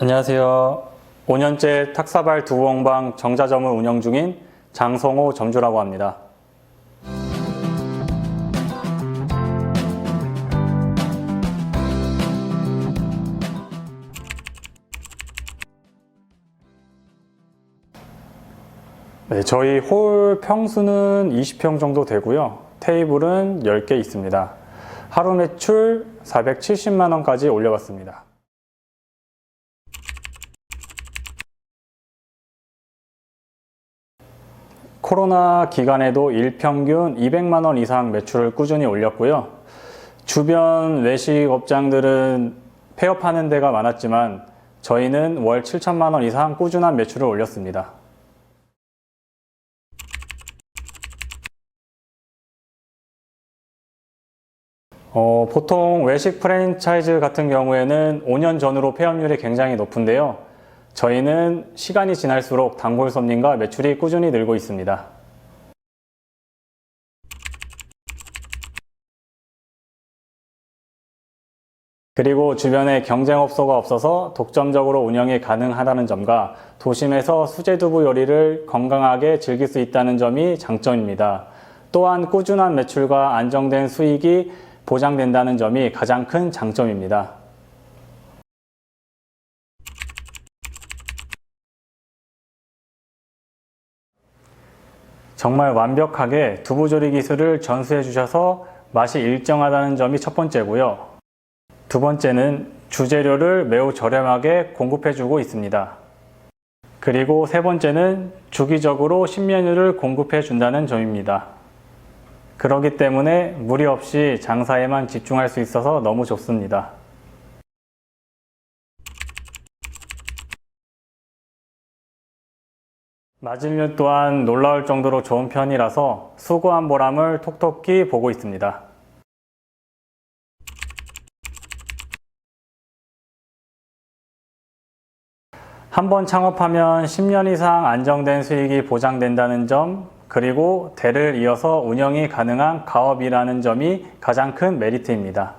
안녕하세요. 5년째 탁사발 두봉방 정자점을 운영 중인 장성호 점주라고 합니다. 네, 저희 홀 평수는 20평 정도 되고요. 테이블은 10개 있습니다. 하루 매출 470만 원까지 올려봤습니다. 코로나 기간에도 일평균 200만 원 이상 매출을 꾸준히 올렸고요. 주변 외식 업장들은 폐업하는 데가 많았지만 저희는 월 7천만 원 이상 꾸준한 매출을 올렸습니다. 어, 보통 외식 프랜차이즈 같은 경우에는 5년 전으로 폐업률이 굉장히 높은데요. 저희는 시간이 지날수록 단골 손님과 매출이 꾸준히 늘고 있습니다. 그리고 주변에 경쟁업소가 없어서 독점적으로 운영이 가능하다는 점과 도심에서 수제두부 요리를 건강하게 즐길 수 있다는 점이 장점입니다. 또한 꾸준한 매출과 안정된 수익이 보장된다는 점이 가장 큰 장점입니다. 정말 완벽하게 두부조리 기술을 전수해 주셔서 맛이 일정하다는 점이 첫 번째고요. 두 번째는 주재료를 매우 저렴하게 공급해 주고 있습니다. 그리고 세 번째는 주기적으로 신메뉴를 공급해 준다는 점입니다. 그렇기 때문에 무리 없이 장사에만 집중할 수 있어서 너무 좋습니다. 맞을률 또한 놀라울 정도로 좋은 편이라서 수고한 보람을 톡톡히 보고 있습니다. 한 번 창업하면 10년 이상 안정된 수익이 보장된다는 점, 그리고 대를 이어서 운영이 가능한 가업이라는 점이 가장 큰 메리트입니다.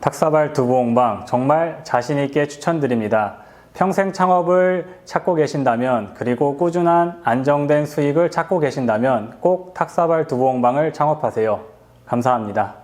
탁사발 두부옹방 정말 자신있게 추천드립니다. 평생 창업을 찾고 계신다면, 그리고 꾸준한 안정된 수익을 찾고 계신다면 꼭 탁사발 두부옹방을 창업하세요. 감사합니다.